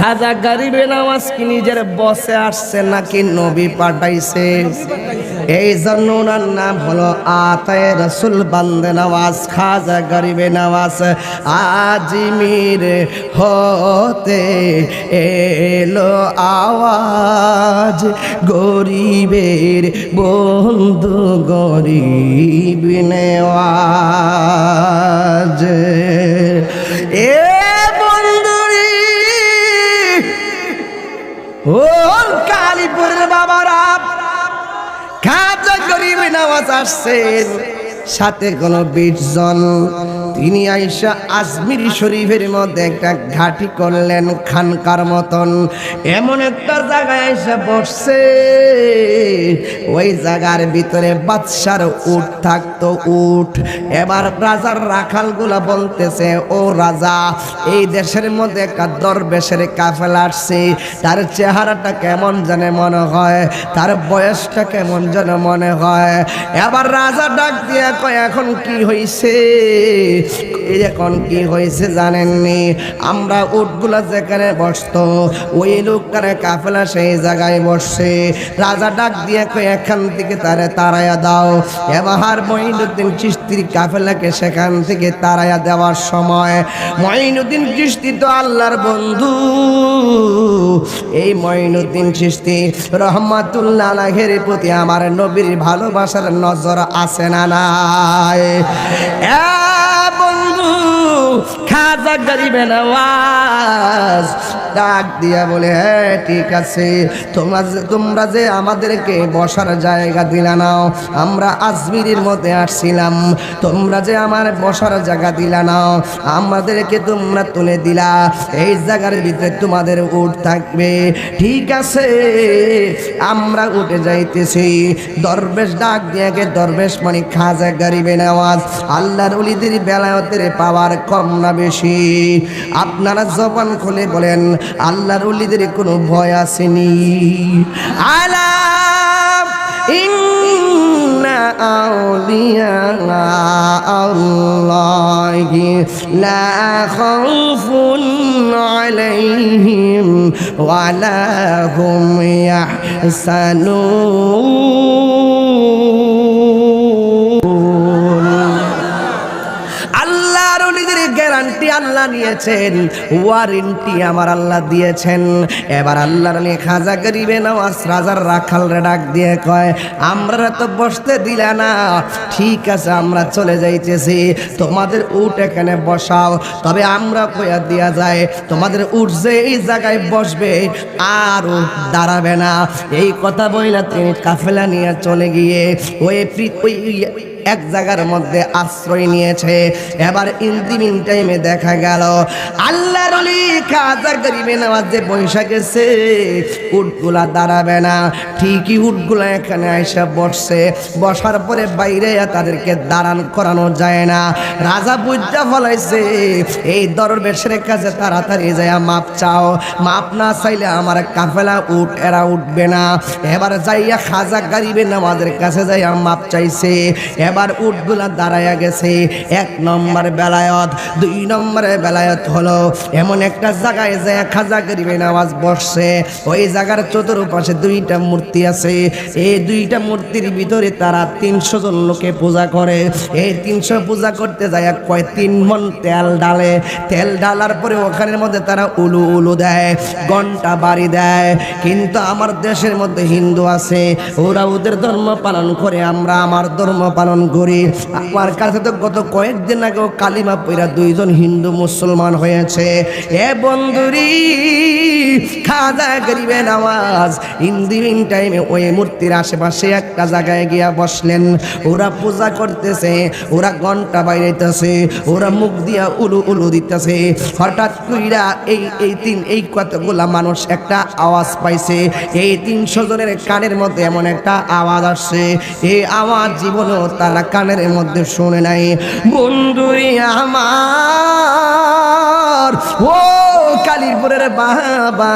খাজা গরিবে নামাজ কি নিজের বসে আসছে নাকি নবী পাঠাইছে? এই জন্য ওনার নাম হলো আতায় রসুল বান্দে নওয়াজ খাজা গরিবে নওয়াজ আজিমির হতে এলো আওয়াজ, গরিবের বন্ধু গরিব নেওয়াজ। এ সাথে কোন বিশ জন তিনি আইসা আজমির শরীফের মধ্যে একটা ঘাটি করলেন খানকার মতন। এমন একটা জায়গায় এসে বসছে। ওই জায়গার ভিতরে বাদশার উঠ থাকতো উঠ এবার রাজার রাখালগুলা বলতেছে, ও রাজা, এই দেশের মধ্যে একটা দরবেশের কাফেলা আসছে। তার চেহারাটা কেমন জানে মনে হয়, তার বয়সটা কেমন যেন মনে হয়। এবার রাজা ডাক দিয়ে কয়, এখন কি হয়েছে এখন কি হয়েছে জানেননি? আমরা উটগুলা যেখানে বসতো, ওই লোকটারে কাফেলা সেই জায়গায় বসছে রাজা ডাক দিয়ে এখান থেকে তারে তারায়া দাও। এবার মঈনুদ্দিন চিস্তির কাফেলাকে সেখান থেকে তারায়া দেওয়ার সময় মঈনুদ্দিন চিস্তি তো আল্লাহর বন্ধু। এই মঈনুদ্দিন চিস্তি রহমাতুল্লাহ আলাহের প্রতি আমার নবীর ভালোবাসার নজর আছে না নাই? খাজা গরিবে নওয়াজ ডাক দিয়া বলে হ্যাঁ ঠিক আছে। তোমরা তোমরা যে আমাদেরকে বসার জায়গা দিলা নাও, আমরা আজমিরের মধ্যে আসছিলাম। তোমরা যে আমার বসার জায়গা দিলা নাও, আমাদেরকে তোমরা তুলে দিলা। এই জায়গার ভিতরে তোমাদের উঠ থাকবে। ঠিক আছে, আমরা উঠে যাইতেছি। দরবেশ ডাক দিয়ে দরবেশ মানে খাজা গরিবে নেওয়াজ আল্লাহর উলিদের বেলায়তের পাওয়ার কম না বেশি। আপনারা জবান খুলে বলেন আল্লাহর উলিদের কোনো ভয় আসেনি। আলা ইন্না গ্যারান্টি আল্লাহ নিয়েছেন ওয়ারেন্টি আমার আল্লাহ দিয়েছেন। এবার আল্লাহর খাজা গরিবে নামাজ, রাজার রাখাল রে ডাক দিয়ে কয় আমরা তো বসতে দিলে না। ঠিক আছে, আমরা চলে যাইতেছি। তোমাদের উট এখানে বসাও। তবে আমরা কয়া দিয়া যায় তোমাদের উঠ যে এই জায়গায় বসবে, আর দাঁড়াবে না। এই কথা বইলা তিনি কাফেলা নিয়ে চলে গিয়ে, ওই ওই এক জায়গার মধ্যে আশ্রয় নিয়েছে। এবার ইন্দিমিন টাইমে দেখা গেল আল্লাহর খাজা গরিবে নামাজ যে বৈশা গেছে উটগুলা দাঁড়াবে না। ঠিকই উটগুলা এখানে এসে বসছে। বসার পরে বাইরে তাদেরকে দাঁড়ান করানো যায় না। রাজা বুঝা ফলাইছে, এই দরবেশের কাছে তাড়াতাড়ি যায় মাপ চাও। মাপ না চাইলে আমার কাফেলা উঠ এরা উঠবে না। এবার যাইয়া খাজা গরিবে নামাজের কাছে যাইয়া মাপ চাইছে। এবার উটগুলা দাঁড়াইয়া গেছে। এক নম্বর বেলায়ত, দুই নম্বরে বেলায়ত হলো, এমন একটা জায়গায় যে খাজা গরিবে নামাজ বসছে। ওই জায়গার চতুর্পাশে দুইটা মূর্তি আছে। এই দুইটা মূর্তির ভিতরে তারা তিনশো জন লোকে পূজা করে। এই তিনশো পূজা করতে যায় কয় তিন মন তেল ডালে। তেল ডালার পরে ওখানের মধ্যে তারা উলু উলু দেয় ঘণ্টা বাড়ি দেয়। কিন্তু আমার দেশের মধ্যে হিন্দু আছে, ওরা ওদের ধর্ম পালন করে, আমরা আমার ধর্ম পালন করি। আমার কাছে তো গত কয়েকদিন আগেও কালিমা পইরা দুইজন হিন্দু মুসলমান হয়েছে। এ বন্ধুরি, খাজা গরিবে নামাজ ইন্দিন টাইমে ওই মূর্তির আশেপাশে একটা জায়গায় গিয়া বসলেন। ওরা পূজা করতেছে, ওরা ঘণ্টা বাইরেতেছে ওরা মুখ দিয়া উলু উলু দিতেছে। হঠাৎ কইরা এই এই তিন, এই কতগুলা মানুষ একটা আওয়াজ পাইছে। এই তিনশো জনের কানের মধ্যে এমন একটা আওয়াজ আসছে। এই আওয়াজ জীবনেও তারা কানের মধ্যে শুনে নাই। বন্ধুরি আমার, ও কালীপুর ওরে বাবা,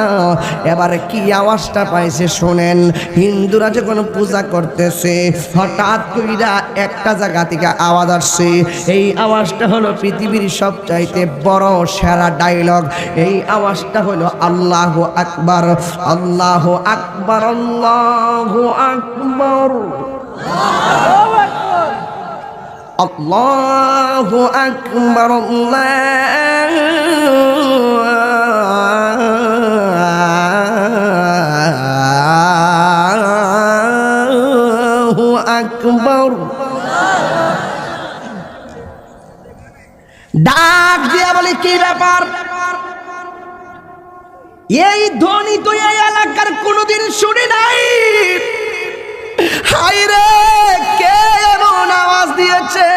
এবারে কি আওয়াজটা পাইছে শোনেন। হিন্দুরা যখন পূজা করতেছে, হঠাৎ কইরা একটা জায়গা থেকে আওয়াজ আসছে। এই আওয়াজটা হলো পৃথিবীর সবচাইতে বড় সেরা ডায়লগ এই আওয়াজটা হলো আল্লাহ আকবার আল্লাহ আকবার। আল্লাহ আকবার। الله أكبر الله أكبر ডাক দিয়া বলে কি ব্যাপার এই ধ্বনি তো এই এলাকার কোনোদিন শুনি নাই হাইরে কে এমন আওয়াজ দিয়েছে?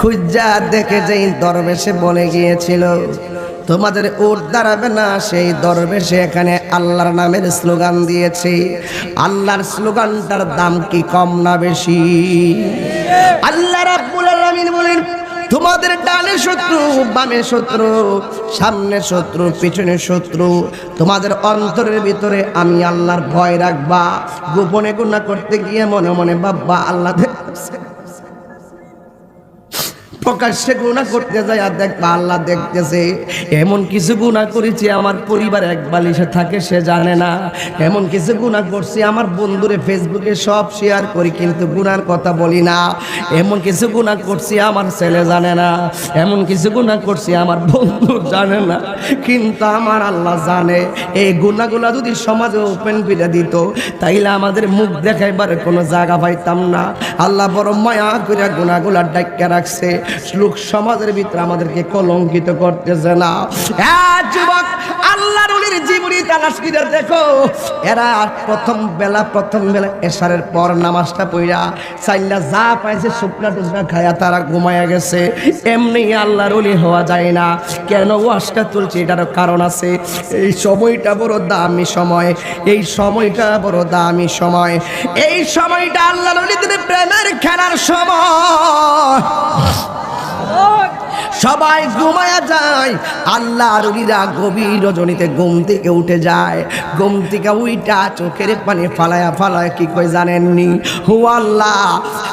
খুঁজা দেখে যেই দরবেশে বলে গিয়েছিল, তোমাদের উট দাঁড়াবে না, সেই দরবেশে এখানে আল্লাহর নামের স্লোগান দিয়েছে। আল্লাহর স্লোগানটার দাম কি কম না বেশি? আল্লাহ রাব্বুল আলামিন বলেন তোমাদের ডানে শত্রু, বামে শত্রু, সামনে শত্রু, পিছনে শত্রু, তোমাদের অন্তরের ভিতরে আমি আল্লাহর ভয় রাখবা, গোপনে গুণা করতে গিয়ে মনে মনে বাব্বা আল্লাহ দেখতেছে প্রকাশ্যে গুণা করতে যায় আর দেখবা আল্লাহ দেখতেছে, এমন কিছু গুণা করেছি আমার পরিবার এক বালিশে থাকে, সে জানে না। এমন কিছু গুণা করছি আমার বন্ধুরে ফেসবুকে সব শেয়ার করি, কিন্তু গুনার কথা বলি না। এমন কিছু গুণা করছি আমার ছেলে জানে না। এমন কিছু গুণা করছি আমার বন্ধু জানে না। কিন্তু আমার আল্লাহ জানে, এই গুণাগুলা যদি সমাজে ওপেন করে দিত, তাইলে আমাদের মুখ দেখাইবার কোনো জায়গা পাইতাম না। আল্লাহ বড় মায়া করে গুণাগুলা ডাক্কা রাখছে। লোক সমাজের ভিতরে আমাদেরকে কলঙ্কিত করতেছে না। হ্যাঁ যুবক আল্লাহর উলির জীবনী তালাশ করে দেখো। এরা প্রথম বেলা প্রথম বেলা এশারের পর নামাজটা পড়া চাইলা যা পাইছে শুকনা টুকরা খায়া তারা ঘুমায়া গেছে। এমনি আল্লাহর উলি হওয়া যায় না। কেন ওয়াশটা তুলছে? এটারও কারণ আছে। এই সময়টা বড় দামি সময়। এই সময়টা বড় দামি সময়। এই সময়টা আল্লাহর উলিদের প্রেমের খেলার সময়। সবাই ঘুমায়া যায়। আল্লাহ রুলিরা গভীর রজনীতে ঘুম থেকে উঠে যায়। ঘুম থেকে উইটা চোখের পানি ফালায়া ফালায় কি কই জানেননি? হু আল্লাহ,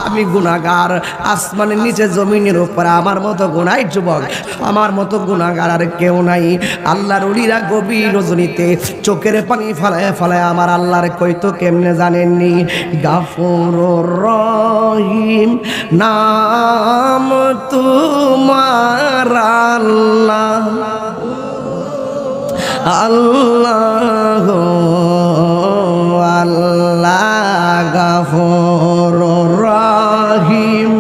আমি গুণাগার আসমানের নিচে জমিনের উপরে আমার মতো গুনাই যুবক, আমার মতো গুণাগার আর কেউ নাই। আল্লাহ রুলিরা গভীর রজনীতে চোখের পানি ফালায়া ফালায় আমার আল্লাহর কই তো কেমনে জানেননি? গাফুর রহিম, নাম তোমার আল্লাহ আল্লাহ আল্লাহ গাফুর রহিম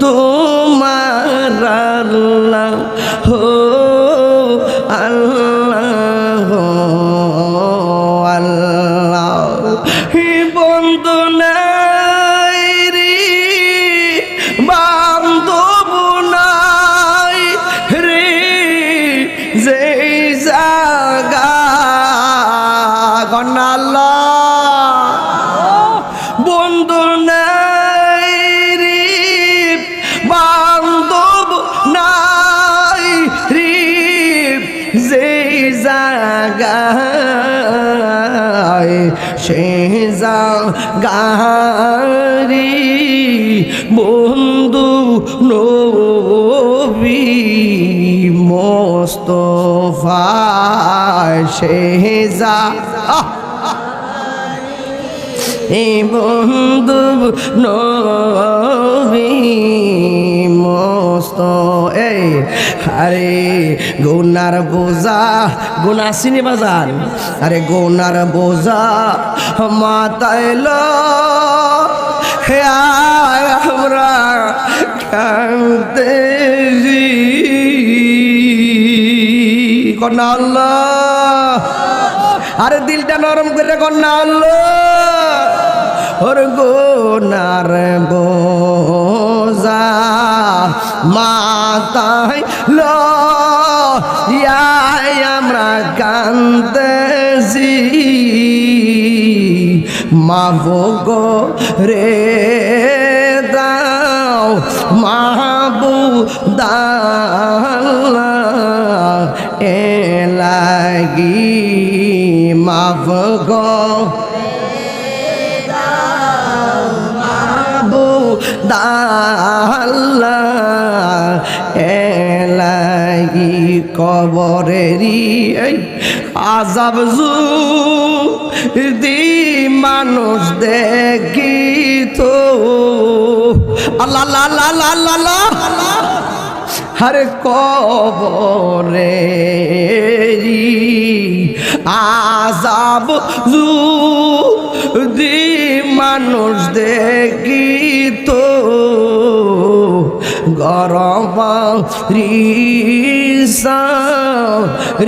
তোমার আল্লাহ হো আল্লাহ আল্লাহ হি জাগায় সে জাগারি বন্ধু নবী মোস্তফা সে যা আহ বন্ধু নবী মস্ত এই, আরে গুনার বোঝা, গুনা চিনি বাজান আরে গুনার বোঝা মাতাইল হে আমরা কান্তে কন্যা আল্লাহ, আরে দিলটা নরম করে কন্যা আল্লাহ, ওর গোনার বোঝা। মাতাই লো ইয়াই আমরা কান্দেছি মাবো গো রে দাও মাবু দাল্লা এলাগি মাফ গো দাল্লা এলাগি কবরেরি আজাব জু দি মানুষ দেখি তো হরে কবরে আজাব দি মানুষ দেখি তো গরম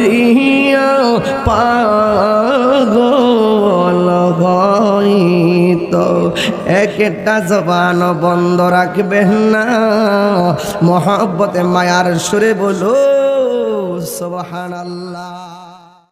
রিয়া পাগল হইত একটা জবান বন্ধ রাখবেন না। মহব্বতে মায়ার সুরে বলো, সুবহানাল্লাহ।